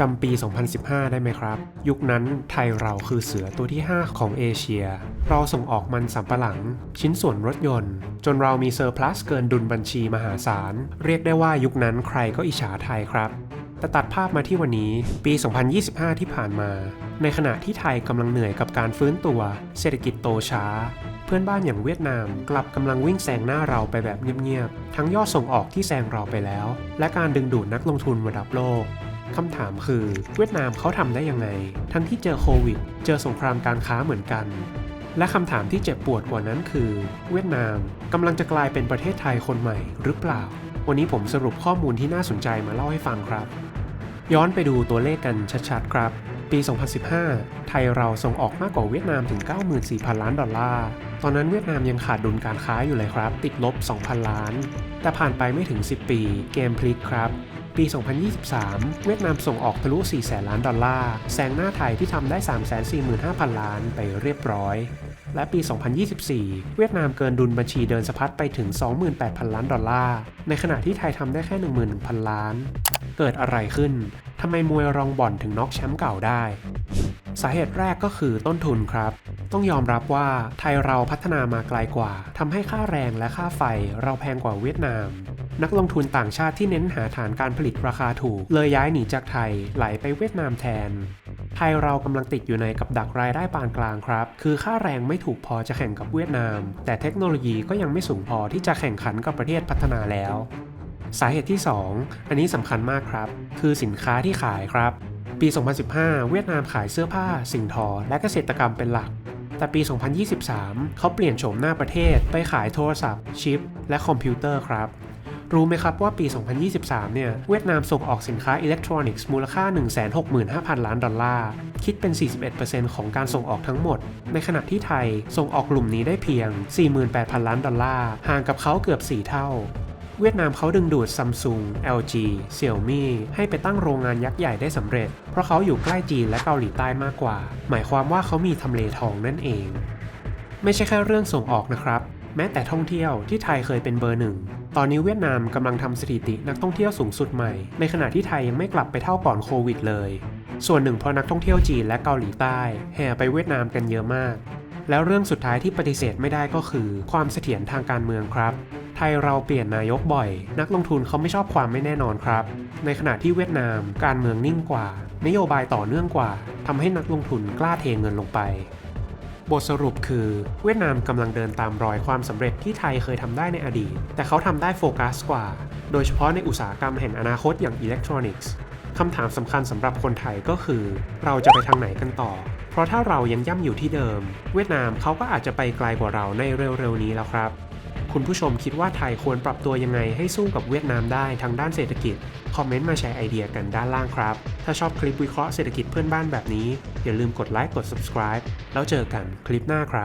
จำปี 2015 ได้ไหมครับ ยุคนั้นไทยเราคือเสือตัวที่ 5 ของเอเชีย เราส่งออกมันสำปะหลัง ชิ้นส่วนรถยนต์ จนเรามีเซอร์พลัสเกินดุลบัญชีมหาศาล เรียกได้ว่ายุคนั้นใครก็อิจฉาไทยครับแต่ตัดภาพมาที่วันนี้ปี 2025 ที่ผ่านมา ในขณะที่ไทยกำลังเหนื่อยกับการฟื้นตัว เศรษฐกิจโตช้า เพื่อนบ้านอย่างเวียดนามกลับกำลังวิ่งแซงหน้าเราไปแบบเงียบๆ ทั้งยอดส่งออกที่แซงเราไปแล้ว และการดึงดูดนักลงทุนระดับโลก คำถามคือ เวียดนามเขาทำได้ยังไง ทั้งที่เจอโควิด เจอสงครามการค้าเหมือนกัน และคำถามที่เจ็บปวดกว่านั้นคือ เวียดนามกำลังจะกลายเป็นประเทศไทยคนใหม่หรือเปล่า วันนี้ผมสรุปข้อมูลที่น่าสนใจมาเล่าให้ฟังครับ ย้อนไปดูตัวเลขกันชัดๆครับ ปี 2015 ไทยเราส่งออกมากกว่าเวียดนามถึง 94,000 ล้านดอลลาร์ตอนนั้นเวียดนามยังขาดดุลการค้าอยู่เลยครับ ติดลบ 2,000 ล้าน แต่ผ่านไปไม่ถึง 10 ปี เกมพลิกครับ ปี 2023 เวียดนามส่งออกทะลุ 4 แสนล้านดอลลาร์ แซงหน้าไทยที่ทำได้ 345,000 ล้านไปเรียบร้อย และปี 2024 เวียดนามเกินดุลบัญชีเดินสะพัดไปถึง 28,000 ล้านดอลลาร์ ในขณะที่ไทยทำได้แค่ 11,000 ล้าน เกิดอะไรขึ้น ทำไมมวยรองบ่อนถึงน็อกแชมป์เก่าได้สาเหตุแรกก็คือต้นทุนครับ ต้องยอมรับว่าไทยเราพัฒนามาไกลกว่าทำให้ค่าแรงและค่าไฟเราแพงกว่าเวียดนาม นักลงทุนต่างชาติที่เน้นหาฐานการผลิตราคาถูก เลยย้ายหนีจากไทยไหลไปเวียดนามแทน ไทยเรากำลังติดอยู่ในกับดักรายได้ปานกลางครับ คือค่าแรงไม่ถูกพอจะแข่งกับเวียดนาม แต่เทคโนโลยีก็ยังไม่สูงพอที่จะแข่งขันกับประเทศพัฒนาแล้ว สาเหตุที่ 2 อันนี้สำคัญมากครับ คือสินค้าที่ขายครับ ปี 2015 เวียดนามขายเสื้อผ้า สิ่งทอ และเกษตรกรรมเป็นหลักแต่ปี 2023 เขาเปลี่ยนโฉมหน้าประเทศไปขายโทรศัพท์ ชิป และคอมพิวเตอร์ครับ รู้ไหมครับว่าปี 2023 เนี่ย เวียดนามส่งออกสินค้าอิเล็กทรอนิกส์มูลค่า 165,000 ล้านดอลลาร์ คิดเป็น 41%ของการส่งออกทั้งหมด ในขณะที่ไทยส่งออกกลุ่มนี้ได้เพียง 48,000 ล้านดอลลาร์ ห่างกับเขาเกือบ 4 เท่าเวียดนามเขาดึงดูดซัมซุง LG Xiaomi ให้ไปตั้งโรงงานยักษ์ใหญ่ได้สำเร็จ เพราะเขาอยู่ใกล้จีนและเกาหลีใต้มากกว่า หมายความว่าเขามีทำเลทองนั่นเอง ไม่ใช่แค่เรื่องส่งออกนะครับ แม้แต่ท่องเที่ยวที่ไทยเคยเป็นเบอร์หนึ่ง ตอนนี้เวียดนามกำลังทำสถิตินักท่องเที่ยวสูงสุดใหม่ ในขณะที่ไทยยังไม่กลับไปเท่าก่อนโควิดเลย ส่วนหนึ่งเพราะนักท่องเที่ยวจีนและเกาหลีใต้ แห่ไปเวียดนามกันเยอะมาก แล้วเรื่องสุดท้ายที่ปฏิเสธไม่ได้ก็คือ ความเสถียรทางการเมืองครับ ไทยเราเปลี่ยนนายกบ่อย นักลงทุนเขาไม่ชอบความไม่แน่นอนครับ ในขณะที่เวียดนามการเมืองนิ่งกว่า นโยบายต่อเนื่องกว่าทำให้นักลงทุนกล้าเทเงินลงไป บทสรุปคือเวียดนามกำลังเดินตามรอยความสำเร็จที่ไทยเคยทำได้ในอดีต แต่เขาทำได้โฟกัสกว่า โดยเฉพาะในอุตสาหกรรมแห่งอนาคตอย่างอิเล็กทรอนิกส์คำถามสำคัญสำหรับคนไทยก็คือ เราจะไปทางไหนกันต่อ เพราะถ้าเรายังย่ำอยู่ที่เดิม เวียดนามเขาก็อาจจะไปไกลกว่าเราในเร็วๆนี้แล้วครับ คุณผู้ชมคิดว่าไทยควรปรับตัวยังไงให้สู้กับเวียดนามได้ทางด้านเศรษฐกิจ คอมเมนต์มาแชร์ไอเดียกันด้านล่างครับ ถ้าชอบคลิปวิเคราะห์เศรษฐกิจเพื่อนบ้านแบบนี้ อย่าลืมกดไลค์กด subscribe แล้วเจอกันคลิปหน้าครับ